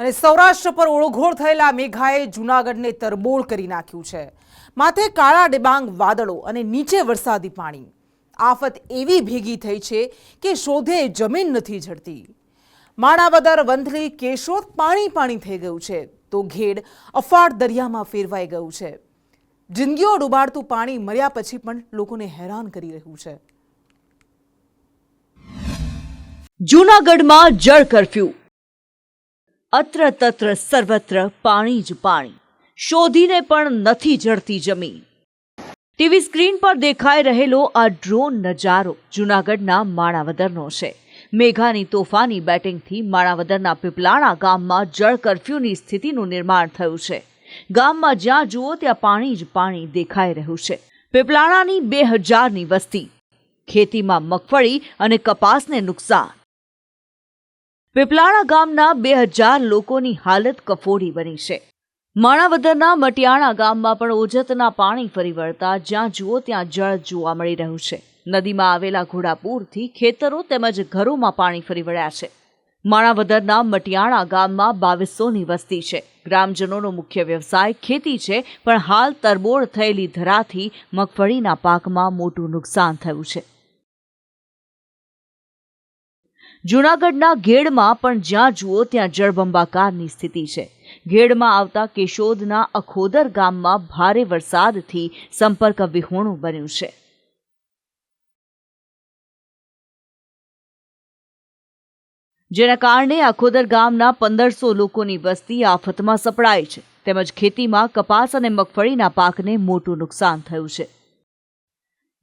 અને સૌરાષ્ટ્ર પર ઓળઘોળ થયેલા મેઘાએ જૂનાગઢને તરબોળ કરી નાખ્યું છે. માથે કાળા ડિબાંગ વાદળો અને નીચે વરસાદી પાણી. આફત એવી ભેગી થઈ છે કે શોધે જમીન નથી જડતી. માણાવદર, વંથલી, કેશોદ પાણી પાણી થઈ ગયું છે. તો ઘેડ અફાટ દરિયામાં ફેરવાઈ ગયું છે. જિંદગીઓ ડૂબાડતું પાણી મર્યા પછી પણ લોકોને હેરાન કરી રહ્યું છે. જૂનાગઢમાં જળ કરફ્યુ. અત્ર તત્ર સર્વત્ર પાણી જ પાણી. શોધીને પણ નથી જડતી જમીન. ટીવી સ્ક્રીન પર દેખાઈ રહેલો આ ડ્રોન નજારો જૂનાગઢના માણાવદરનો છે. મેઘાની તોફાની બેટિંગથી માણાવદરના પીપલાણા ગામમાં જળ કરફ્યુની સ્થિતિનું નિર્માણ થયું છે. ગામમાં જ્યાં જુઓ ત્યાં પાણી જ પાણી દેખાઈ રહ્યું છે. પીપલાણાની બે હજારની વસ્તી, ખેતીમાં મગફળી અને કપાસને નુકસાન પીપલાણા ગામના બે હજાર લોકોની હાલત કફોડી બની છે. માણાવદરના મટિયાણા ગામમાં પણ ઓજતના પાણી ફરી વળતા જ્યાં જુઓ ત્યાં જળ જોવા મળી રહ્યું છે. નદીમાં આવેલા ઘોડાપુરથી ખેતરો તેમજ ઘરોમાં પાણી ફરી વળ્યા છે. માણાવદરના મટિયાણા ગામમાં બાવીસોની વસ્તી છે. ગ્રામજનોનો મુખ્ય વ્યવસાય ખેતી છે, પણ હાલ તરબોળ થયેલી ધરાથી મગફળીના પાકમાં મોટું નુકસાન થયું છે. જૂનાગઢના ઘેડમાં પણ જ્યાં જુઓ ત્યાં જળબંબાકારની સ્થિતિ છે. ઘેડમાં આવતા કેશોદના અખોદર ગામમાં ભારે વરસાદથી સંપર્ક વિહોણું બન્યું છે. જેના કારણે અખોદર ગામના પંદરસો લોકોની વસ્તી આફતમાં સપડાઈ છે. તેમજ ખેતીમાં કપાસ અને મગફળીના પાકને મોટું નુકસાન થયું છે.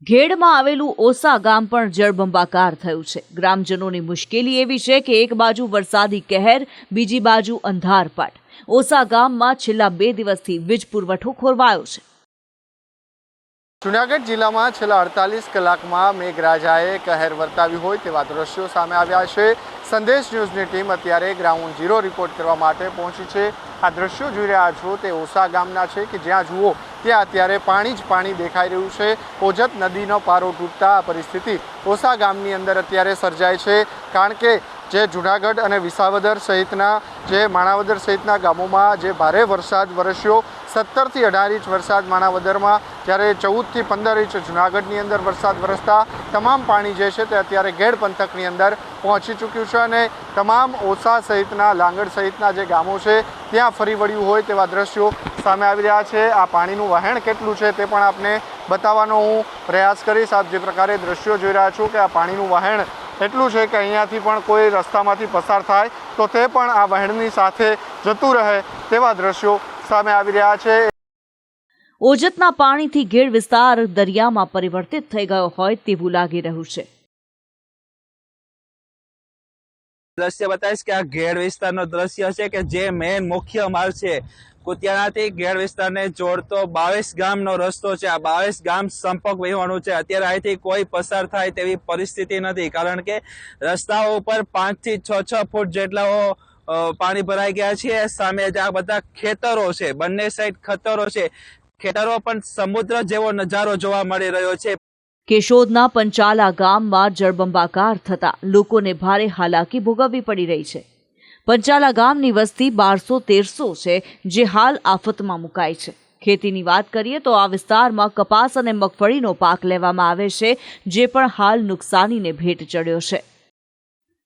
ઘેડમાં આવેલું ઓસા ગામ પણ જળબંબાકાર થયું છે. ગ્રામજનોની મુશ્કેલી એવી છે કે એક બાજુ વરસાદી કહેર, બીજી બાજુ અંધારપાટ ઓસા ગામમાં છેલ્લા બે દિવસથી વીજ પુરવઠો ખોરવાયો છે. જુનાગઢ જિલ્લામાં છેલ્લા અડતાલીસ કલાકમાં મેઘરાજાએ કહેર વર્તાવી હોય તેવા દ્રશ્યો સામે આવ્યા છે. સંદેશ ન્યૂઝની ટીમ અત્યારે ગ્રાઉન્ડ ઝીરો રિપોર્ટ કરવા માટે પહોંચી છે. આ દ્રશ્યો જોઈ રહ્યા છો તે ઓસા ગામના છે કે જ્યાં જુઓ ત્યાં અત્યારે પાણી જ પાણી દેખાઈ રહ્યું છે. ઓજત નદીનો પારો તૂટતા આ પરિસ્થિતિ ઓસા ગામની અંદર અત્યારે સર્જાય છે. કારણ કે જે જુનાગઢ અને વિસાવદર સહિતના, જે માણાવદર સહિતના ગામોમાં જે ભારે વરસાદ વરસ્યો, સત્તરથી અઢાર ઇંચ વરસાદ માણાવદરમાં, જ્યારે ચૌદથી પંદર ઇંચ જુનાગઢની અંદર વરસાદ વરસતા તમામ પાણી જે છે તે અત્યારે ઘેડ પંથકની અંદર પહોંચી ચૂક્યું છે અને તમામ ઓસા સહિતના, લાંગડ સહિતના જે ગામો છે, ત્યાં ફરી વળ્યું હોય તેવા દ્રશ્યો સામે આવી રહ્યા છે. આ પાણીનું વહેણ કેટલું છે તે પણ આપને બતાવવાનો હું પ્રયાસ કરીશ. આપ જે પ્રકારે દ્રશ્યો જોઈ રહ્યા છો કે આ પાણીનું વહેણ એટલું છે કે અહીંયાથી પણ કોઈ રસ્તામાંથી પસાર થાય, તો તે પણ આ વહેણની સાથે જતું રહે તેવા દ્રશ્યો સામે આવી રહ્યા છે. ઓજતના પાણીથી ઘેડ વિસ્તાર દરિયામાં પરિવર્તિત થઈ ગયો હોય તેવું લાગી રહ્યું છે. દ્રશ્ય બતાવીશ કે આ ઘેડ વિસ્તારનો દ્રશ્ય છે કે જે મેન મુખ્ય માર્ગ છે. કુતિયાણાથી ઘેડ વિસ્તારને જોડતો બાવીસ ગામનો રસ્તો છે. આ બાવીસ ગામ સંપર્ક વહેવાનું છે. અત્યારે અહીંથી કોઈ પસાર થાય તેવી પરિસ્થિતિ નથી, કારણ કે રસ્તાઓ ઉપર પાંચથી છ છ ફૂટ જેટલાઓ પાણી ભરાઈ ગયા છે. સામે આ બધા ખેતરો છે. બંને સાઈડ ખતરો છે. ખેતરો પણ સમુદ્ર જેવો નજારો જોવા મળી રહ્યો છે. કેશોદના પંચાલા ગામમાં જળબંબાકાર થતા લોકોને ભારે હાલાકી ભોગવવી પડી રહી છે. પંચાલા ગામની વસ્તી બારસો તેરસો છે, જે હાલ આફતમાં મુકાય છે. ખેતીની વાત કરીએ તો આ વિસ્તારમાં કપાસ અને મગફળીનો પાક લેવામાં આવે છે, જે પણ હાલ નુકસાનીને ભેટ ચડ્યો છે.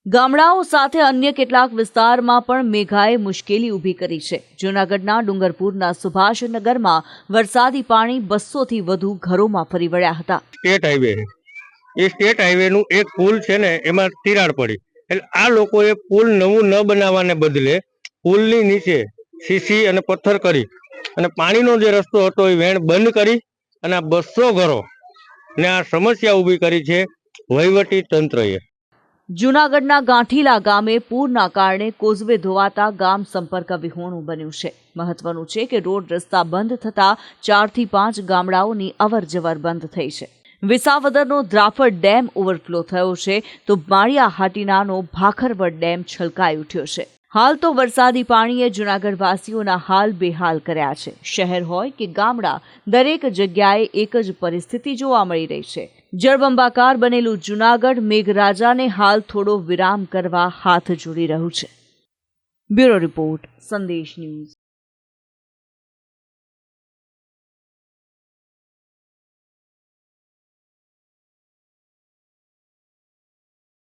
ગામડાઓ સાથે અન્ય કેટલાક વિસ્તારમાં પણ મેઘાએ મુશ્કેલી ઊભી કરી છે. જૂનાગઢના ડુંગરપુરના સુભાષનગરમાં વરસાદી પાણી બસોથી વધુ ઘરોમાં ફરી વળ્યા હતા. સ્ટેટ હાઈવે એ સ્ટેટ હાઈવેનું એક પુલ છે ને, એમાં તિરાડ પડી. એટલે આ લોકોએ પુલ નવું ન બનાવવાને બદલે પુલની નીચે સીસી અને પથ્થર કરી અને પાણીનો જે રસ્તો હતો એ વેણ બંધ કરી અને આ બસો ઘરો ને આ સમસ્યા ઊભી કરી છે વહીવટી તંત્રએ. જૂનાગઢના ગાંઠીલા ગામે પૂરના કારણે કોઝવે ધોવાતા ગામ સંપર્ક વિહોણું બન્યું છે. મહત્વનું છે કે રોડ રસ્તા બંધ થતા ચારથી પાંચ ગામડાઓની અવર જવર બંધ થઈ છે. વિસાવદરનો દ્રાફર ડેમ ઓવરફ્લો થયો છે તો માળિયા હાટીનાનો ભાખરવડ ડેમ છલકાઈ ઉઠ્યો છે. હાલ તો વરસાદી પાણીએ જૂનાગઢવાસીઓના હાલ બેહાલ કર્યા છે. શહેર હોય કે ગામડા, દરેક જગ્યાએ એક જ પરિસ્થિતિ જોવા મળી રહી છે. જળબંબાકાર બનેલું જૂનાગઢ મેઘરાજાને હાલ થોડો વિરામ કરવા હાથ જોડી રહ્યું છે. Bureau report, Sandesh news.